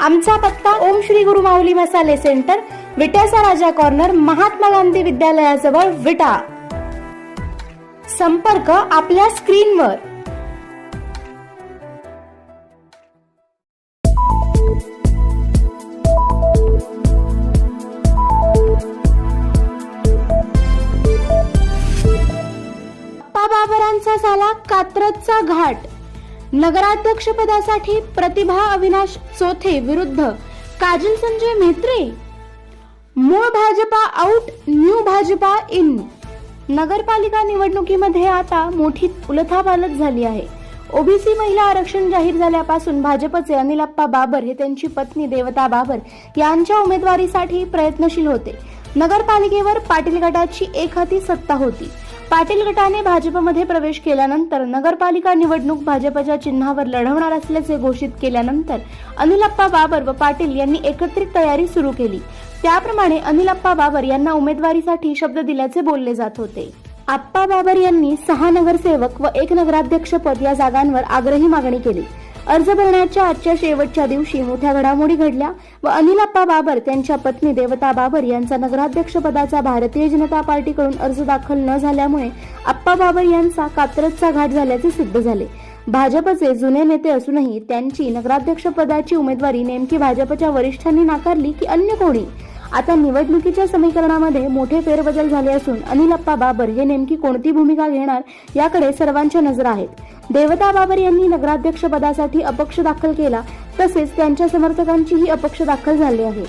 आमचा पत्ता ओम श्री गुरु माऊली मसाले सेंटर विट्याचा राजा कॉर्नर महात्मा गांधी विद्यालयाजवळ विटा. संपर्क आपल्या स्क्रीनवर. बाबरांचा झाला कात्रजचा घाट. नगराध्यक्षपदासाठी प्रतिभा अविनाश चोथे विरुद्ध काजल संजय म्हेत्रे. मूळ Bhajpa out new Bhajpa in नगरपालिका निवडणुकीमध्ये आता मोठी उलथापालथ झाली आहे. ओबीसी महिला आरक्षण जाहीर झाल्यापासून भाजपचे अनिलप्पा बाबर हे त्यांची पत्नी देवता बाबर यांच्या उमेदवारीसाठी प्रयत्नशील होते. नगरपालिकेवर पाटील गटाची एक हाती सत्ता होती. पाटील गटाने भाजपमध्ये प्रवेश केल्यानंतर नगरपालिका निवडणूक भाजपच्या चिन्हावर लढवणार असल्याचे घोषित केल्यानंतर अनिलप्पा बाबर व पाटील यांनी एकत्रित तयारी सुरू केली. त्याप्रमाणे अनिलप्पा बाबर यांना उमेदवारीसाठी शब्द दिल्याचे बोलले जात होते. आप्पा बाबर यांनी सहा नगरसेवक व एक नगराध्यक्ष पद या जागांवर आग्रही मागणी केली. अर्ज भरण्याच्या आजच्या शेवटच्या दिवशी मोठ्या घडामोडी घडल्या व अनिलप्पा बाबर त्यांच्या पत्नी देवता बाबर यांचा नगराध्यक्ष पदाचा भारतीय जनता पार्टीकडून अर्ज दाखल न झाल्यामुळे आप्पा बाबर यांचा कात्रजचा घाट झाल्याचे सिद्ध झाले. भाजपचे जुने नेते असूनही त्यांची नगराध्यक्ष पदाची उमेदवारी नेमकी भाजपच्या वरिष्ठांनी नाकारली की अन्य कोणी? आता निवडणुकीच्या समीकरणामध्ये मोठे फेरबदल झाले असून अनिल अप्पा बाबर हे नेमकी कोणती भूमिका घेणार याकडे सर्वांच्या नजर आहेत. देवता बाबर यांनी नगराध्यक्ष पदासाठी अपक्ष दाखल केला तसेच त्यांच्या समर्थकांचीही अपक्ष दाखल झाली आहे.